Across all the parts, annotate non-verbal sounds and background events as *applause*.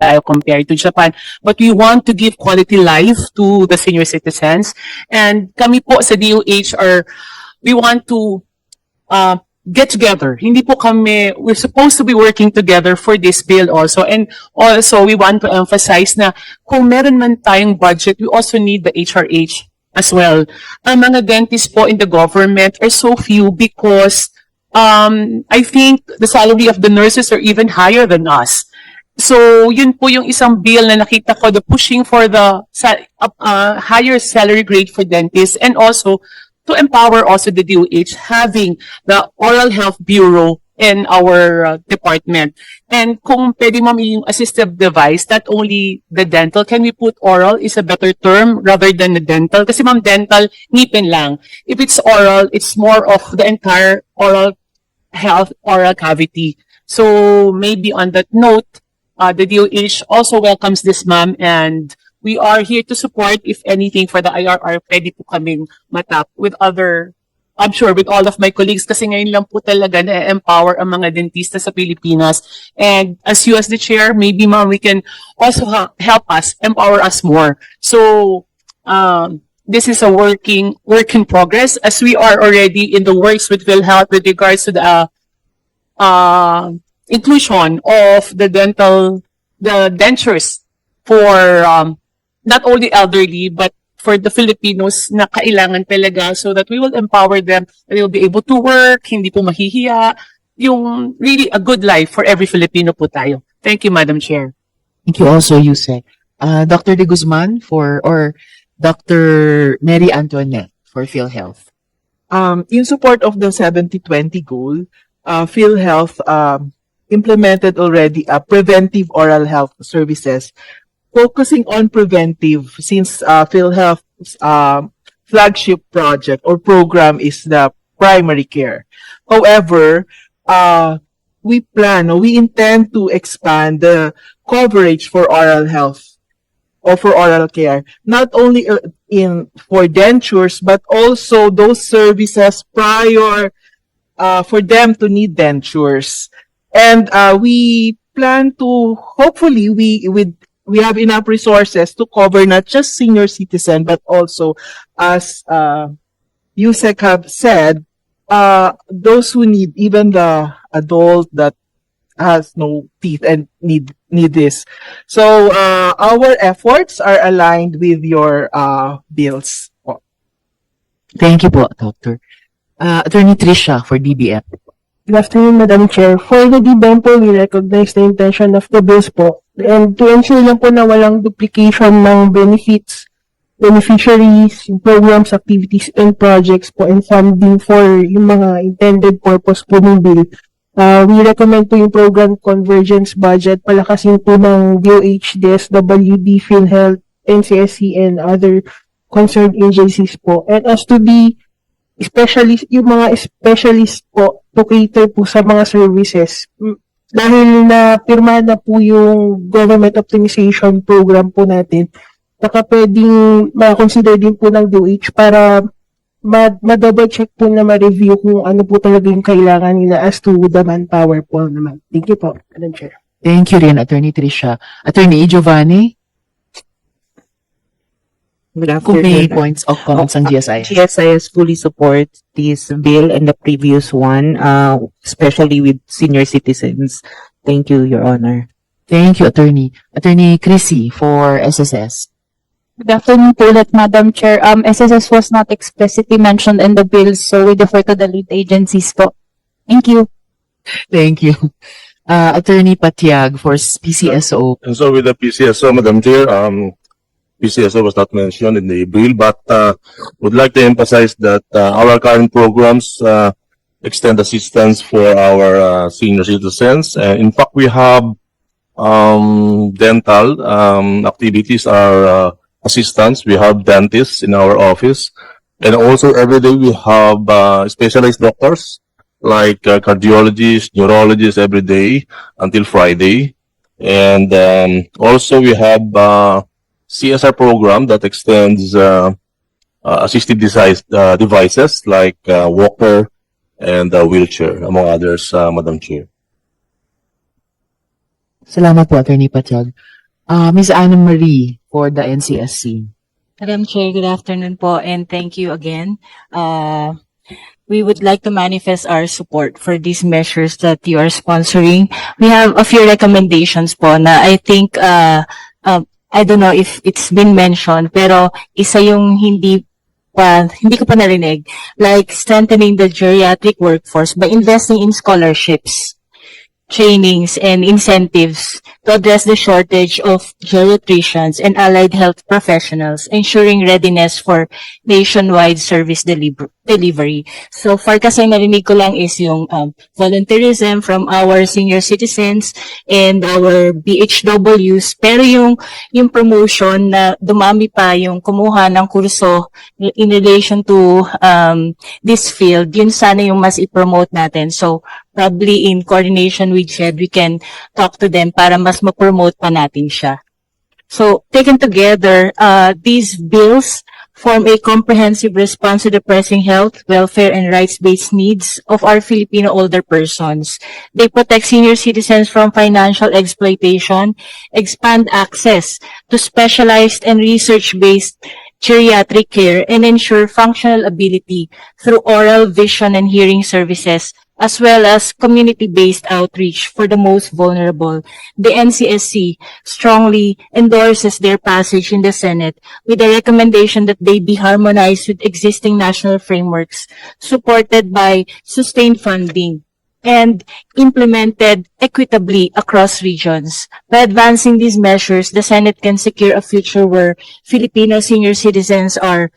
tayo compared to Japan. But we want to give quality life to the senior citizens. And kami po sa DOH are, we want to uh, get together. Hindi po kami, we're supposed to be working together for this bill also. And also, we want to emphasize na kung meron man tayong budget, we also need the HRH as well. Ang mga dentists po in the government are so few because um, I think the salary of the nurses are even higher than us. So, yun po yung isang bill na nakita ko, the pushing for the uh, higher salary grade for dentists and also to empower also the DOH having the Oral Health Bureau in our uh, department. And kung pwede ma'am yung assistive device, not only the dental, can we put oral is a better term rather than the dental? Kasi ma'am, dental, ngipin lang. If it's oral, it's more of the entire oral health, oral cavity. So maybe on that note, uh, the DOH also welcomes this ma'am and we are here to support if anything for the IRR, pwede po kaming matap with other I'm sure with all of my colleagues kasi ngayon lang po talaga na-empower ang mga dentista sa Pilipinas. And as you as the chair, maybe ma'am, we can also ha- help us, empower us more. So, um, this is a working, work in progress as we are already in the works with PhilHealth with regards to the, uh, uh, inclusion of the dental, the dentures for, um, not only elderly, but for the Filipinos na kailangan talaga so that we will empower them that they will be able to work, hindi po mahihiya, yung really a good life for every Filipino po tayo. Thank you, Madam Chair. Thank you also, Yuse. Uh, Dr. De Guzman for, or Dr. Mary Antoinette for PhilHealth. um, in support of the 70-20 goal, uh, PhilHealth um, implemented already a preventive oral health services, focusing on preventive since uh, PhilHealth's um, flagship project or program is the primary care. However, uh, we plan or we intend to expand the coverage for oral health or for oral care, not only uh, in for dentures, but also those services prior uh, for them to need dentures. And uh, we plan to hopefully we with we have enough resources to cover not just senior citizen but also as uh, Yusek have said, uh, those who need even the adult that has no teeth and need need this. So uh, our efforts are aligned with your uh, bills. Thank you po, Doctor. Uh, Attorney Trisha for DBM. Good afternoon, Madam Chair. For the po, we recognize the intention of the bills po. And to ensure lang po na walang duplication ng benefits, beneficiaries, programs, activities, and projects po, and funding for yung mga intended purpose po ng bill. Uh, we recommend po yung program convergence budget, palakasin po ng DOH, DSWD, PhilHealth, NCSC, and other concerned agencies po. And as to the specialist, yung mga specialist po to cater po sa mga services. Mm, Dahil na pirma na po yung government optimization program po natin, baka pwedeng ma-consider din po ng DOH para ma- ma-double check po na ma-review kung ano po talaga yung kailangan nila as to the manpower po naman. Thank you po, Madam Chair. Thank you rin, Attorney Trisha. Attorney Giovanni, Good kung may afternoon. points of comments ang GSI. GSIS fully supports this bill and the previous one, uh, especially with senior citizens. Thank you, Your Honor. Thank you, Attorney. Attorney Chrissy for SSS. Good afternoon po ulit, Madam Chair. Um, SSS was not explicitly mentioned in the bill, so we defer to the lead agencies po. Thank you. Thank you. Uh, Attorney Patiag for PCSO. And so with the PCSO, Madam Chair, um, PCSO was not mentioned in the bill, but, uh, would like to emphasize that, uh, our current programs, uh, extend assistance for our, uh, senior citizens. In fact, we have, um, dental, um, activities, our, uh, assistants. We have dentists in our office. And also every day we have, uh, specialized doctors, like uh, cardiologists, neurologists every day until Friday. And um, also we have uh, CSR program that extends uh, uh, assistive device, uh, devices like uh, walker and uh, wheelchair, among others, uh, Madam Chair. Salamat po, Attorney Patyag. Ah, Ms. Anna Marie for the NCSC. Madam Chair, good afternoon po and thank you again. Uh, we would like to manifest our support for these measures that you are sponsoring. We have a few recommendations po na I think, uh, uh, I don't know if it's been mentioned, pero isa yung hindi pa, hindi ko pa narinig, like strengthening the geriatric workforce by investing in scholarships, trainings, and incentives to address the shortage of geriatricians and allied health professionals, ensuring readiness for nationwide service deliver- delivery. So far kasi narinig ko lang is yung um, volunteerism from our senior citizens and our BHWs. Pero yung, yung promotion na dumami pa yung kumuha ng kurso in relation to um, this field, yun sana yung mas i-promote natin. So probably in coordination with SHED, we can talk to them para mas ma-promote pa natin siya. So, taken together, uh, these bills form a comprehensive response to the pressing health, welfare, and rights-based needs of our Filipino older persons. They protect senior citizens from financial exploitation, expand access to specialized and research-based geriatric care, and ensure functional ability through oral, vision, and hearing services as well as community-based outreach for the most vulnerable. The NCSC strongly endorses their passage in the Senate with a recommendation that they be harmonized with existing national frameworks supported by sustained funding and implemented equitably across regions. By advancing these measures, the Senate can secure a future where Filipino senior citizens are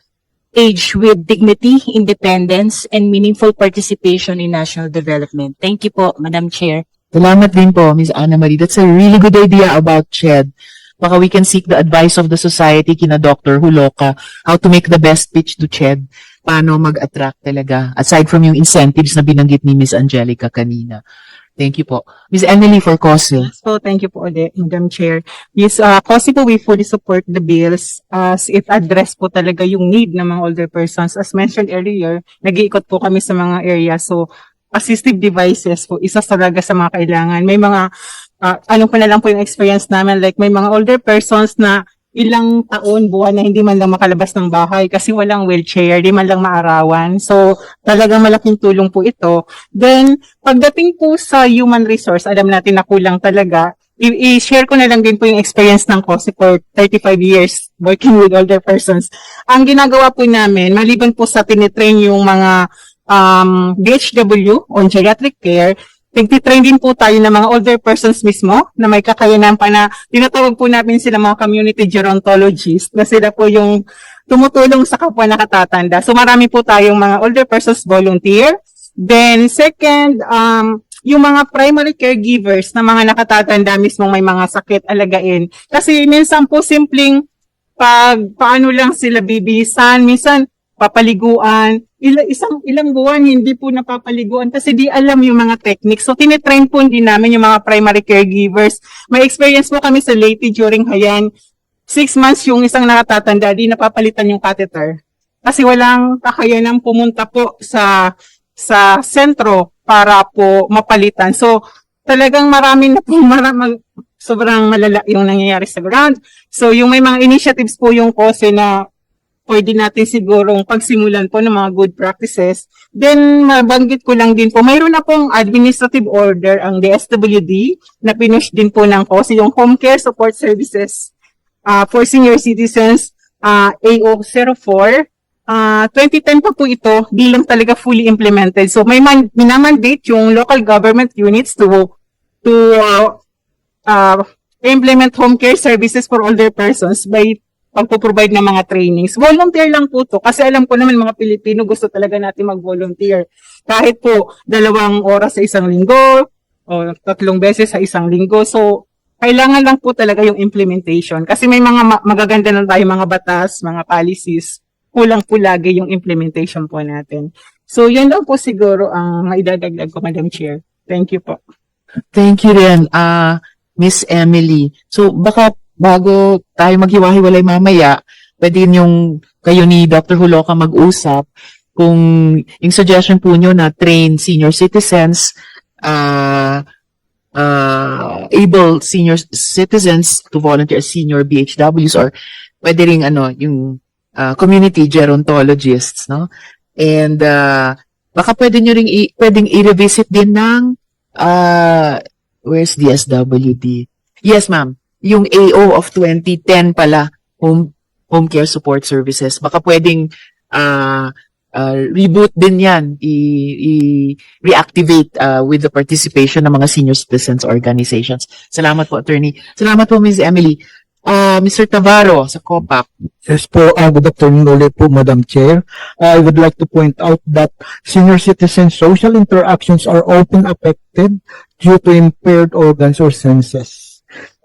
aged with dignity, independence, and meaningful participation in national development. Thank you po, Madam Chair. Salamat din po, Ms. Anna Marie. That's a really good idea about CHED. Baka we can seek the advice of the society kina Dr. Huloka, how to make the best pitch to CHED. Paano mag-attract talaga, aside from yung incentives na binanggit ni Ms. Angelica kanina. Thank you po. Ms. Emily for COSE. So, thank you po ulit, Madam Chair. Yes, uh, kasi po we fully support the bills as it address po talaga yung need ng mga older persons. As mentioned earlier, nag-iikot po kami sa mga area. So, assistive devices po, isa talaga sa mga kailangan. May mga, uh, ano pa na lang po yung experience namin, like may mga older persons na ilang taon, buwan na hindi man lang makalabas ng bahay kasi walang wheelchair, di man lang maarawan. So, talagang malaking tulong po ito. Then, pagdating po sa human resource, alam natin na kulang talaga. I-share ko na lang din po yung experience ng COSE for 35 years working with older persons. Ang ginagawa po namin, maliban po sa tinitrain yung mga um, BHW on geriatric care, Nagtitrain din po tayo ng mga older persons mismo na may kakayanan pa na tinatawag po namin sila mga community gerontologists na sila po yung tumutulong sa kapwa nakatatanda. So marami po tayong mga older persons volunteer. Then second, um, yung mga primary caregivers na mga nakatatanda mismong may mga sakit alagain. Kasi minsan po simpleng pag paano lang sila bibihisan, minsan papaliguan, ila, isang ilang buwan hindi po napapaliguan kasi di alam yung mga techniques. So tinitrain po din namin yung mga primary caregivers. May experience po kami sa Leyte during Hayan. Six months yung isang nakatatanda, di napapalitan yung catheter. Kasi walang kakayanan pumunta po sa sa sentro para po mapalitan. So talagang marami na po *laughs* maraming sobrang malala yung nangyayari sa ground. So yung may mga initiatives po yung KOSE na pwede natin sigurong pagsimulan po ng mga good practices. Then, mabanggit ko lang din po, mayroon na pong administrative order ang DSWD na pinush din po ng KOSE, yung Home Care Support Services uh, for Senior Citizens, uh, AO04. Uh, 2010 pa po ito, di lang talaga fully implemented. So, may man, minamandate yung local government units to to uh, uh, implement home care services for older persons by pagpo-provide ng mga trainings. Volunteer lang po to kasi alam ko naman mga Pilipino gusto talaga natin mag-volunteer. Kahit po dalawang oras sa isang linggo o tatlong beses sa isang linggo. So, kailangan lang po talaga yung implementation. Kasi may mga ma- magaganda na tayo mga batas, mga policies. Kulang po lagi yung implementation po natin. So, yan lang po siguro ang maidadagdag ko, Madam Chair. Thank you po. Thank you rin, ah Miss Emily. So, baka bago tayo maghiwa-hiwalay mamaya, pwede yung kayo ni Dr. Huloka mag-usap kung yung suggestion po nyo na train senior citizens ah uh, able senior citizens to volunteer as senior BHWs or pwede ring ano, yung uh, community gerontologists, no? And uh, baka pwede nyo ring i- pwedeng i-revisit din ng uh, where's DSWD? Yes, ma'am. Yung AO of 2010 pala, home home care support services. Baka pwedeng uh, uh, reboot din yan, i- i- reactivate uh, with the participation ng mga senior citizens organizations. Salamat po, attorney. Salamat po, Ms. Emily. Uh, Mr. Tavaro, sa COPAC. Yes po, uh, good afternoon ulit po, Madam Chair. I would like to point out that senior citizen social interactions are often affected due to impaired organs or senses.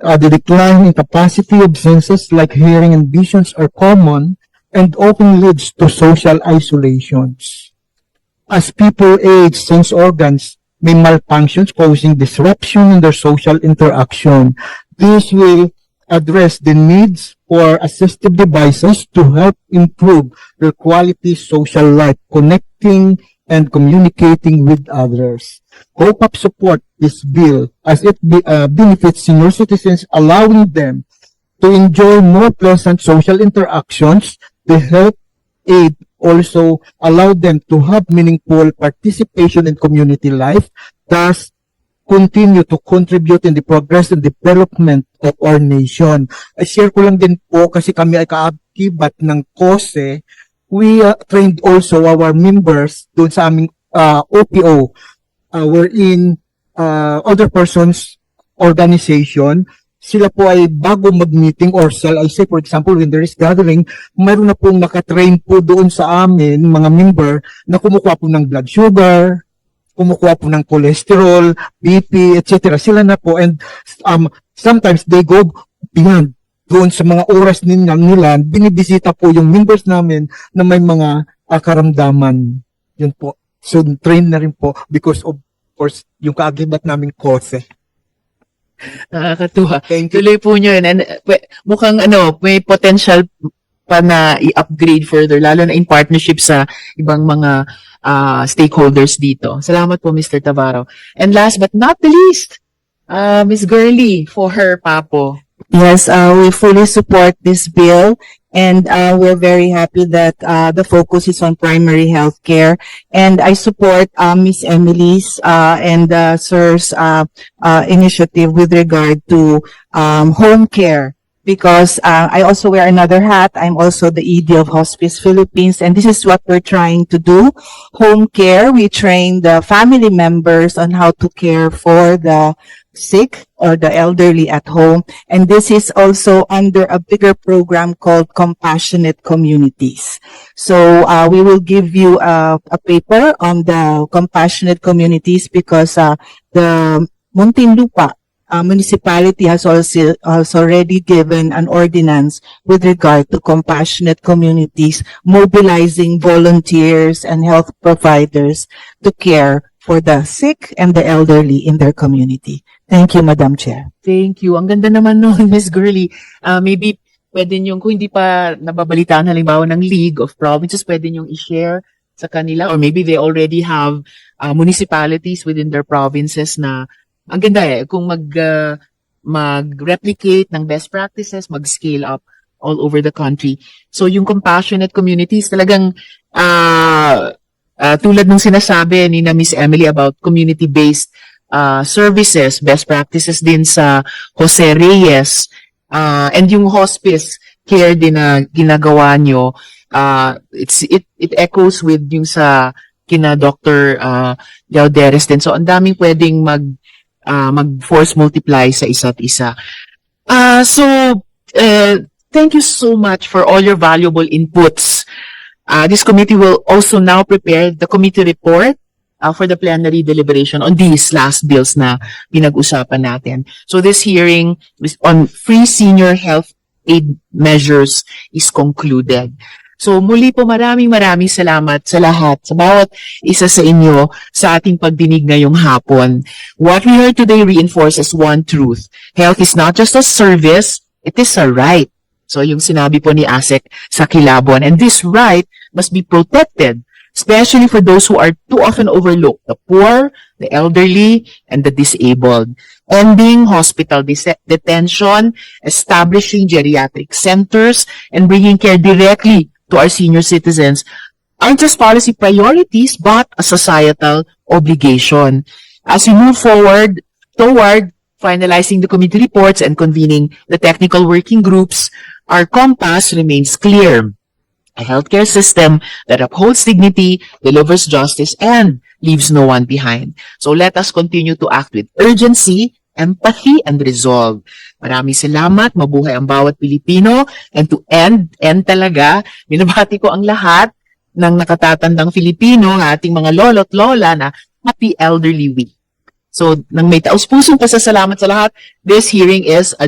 Uh, the decline in capacity of senses like hearing and visions are common and often leads to social isolations. As people age, sense organs may malfunctions causing disruption in their social interaction. This will address the needs for assistive devices to help improve their quality social life, connecting and communicating with others. COPAP support this bill as it be, uh, benefits senior citizens, allowing them to enjoy more pleasant social interactions. The health aid also allow them to have meaningful participation in community life, thus continue to contribute in the progress and development of our nation. I share ko lang din po kasi kami ay kaakibat ng KOSE. We uh, trained also our members doon sa aming uh, OPO uh, wherein uh, other persons organization sila po ay bago mag-meeting or shall I say for example when there is gathering mayroon na pong nakatrain po doon sa amin mga member na kumukuha po ng blood sugar kumukuha po ng cholesterol, BP, etc. Sila na po and um, sometimes they go beyond doon sa mga oras nila, nila binibisita po yung members namin na may mga uh, karamdaman. Yun po. So, train na rin po because of course, yung kaagibat naming kose. Nakakatuwa. Thank you. Tuloy po nyo yun. And, mukhang ano, may potential pa na i-upgrade further, lalo na in partnership sa ibang mga uh, stakeholders dito. Salamat po, Mr. Tavaro. And last but not the least, uh, Ms. Gurley for her papo. Yes, uh, we fully support this bill and uh, we're very happy that uh, the focus is on primary health care. And I support uh, Miss Emily's uh, and uh, Sir's uh, uh, initiative with regard to um, home care because uh, I also wear another hat. I'm also the ED of Hospice Philippines, and this is what we're trying to do. Home care, we train the family members on how to care for the sick or the elderly at home. And this is also under a bigger program called Compassionate Communities. So uh, we will give you a, a paper on the compassionate communities because uh, the Muntinlupa uh, municipality has also has already given an ordinance with regard to compassionate communities, mobilizing volunteers and health providers to care for the sick and the elderly in their community. Thank you, Madam Chair. Thank you. Ang ganda naman nun, *laughs* Ms. Gurley. Uh, maybe pwede nyo, kung hindi pa nababalitaan halimbawa ng League of Provinces, pwede nyo i-share sa kanila or maybe they already have uh, municipalities within their provinces na ang ganda eh, kung mag, uh, mag-replicate ng best practices, mag-scale up all over the country. So yung compassionate communities talagang uh, uh, tulad ng sinasabi ni na Miss Emily about community-based uh, services, best practices din sa Jose Reyes, uh, and yung hospice care din na ginagawa nyo, uh, it's, it, it echoes with yung sa kina Dr. Uh, Gauderes din. So, ang daming pwedeng mag, uh, mag-force multiply sa isa't isa. Uh, so, uh, thank you so much for all your valuable inputs. Uh, this committee will also now prepare the committee report uh, for the plenary deliberation on these last bills na pinag-usapan natin. So this hearing on free senior health aid measures is concluded. So muli po maraming maraming salamat sa lahat, sa bawat isa sa inyo sa ating pagdinig ngayong hapon. What we heard today reinforces one truth. Health is not just a service, it is a right. So yung sinabi po ni ASEC sa Kilabon. And this right must be protected especially for those who are too often overlooked, the poor, the elderly, and the disabled. Ending hospital detention, establishing geriatric centers, and bringing care directly to our senior citizens aren't just policy priorities, but a societal obligation. As we move forward toward finalizing the committee reports and convening the technical working groups, our compass remains clear. A healthcare system that upholds dignity, delivers justice, and leaves no one behind. So let us continue to act with urgency, empathy, and resolve. Maraming salamat, mabuhay ang bawat Pilipino, and to end, end talaga, binabati ko ang lahat ng nakatatandang Filipino, ang ating mga lolo't lola na Happy Elderly Week. So, nang may taus-pusong pasasalamat sa lahat, this hearing is adjourned.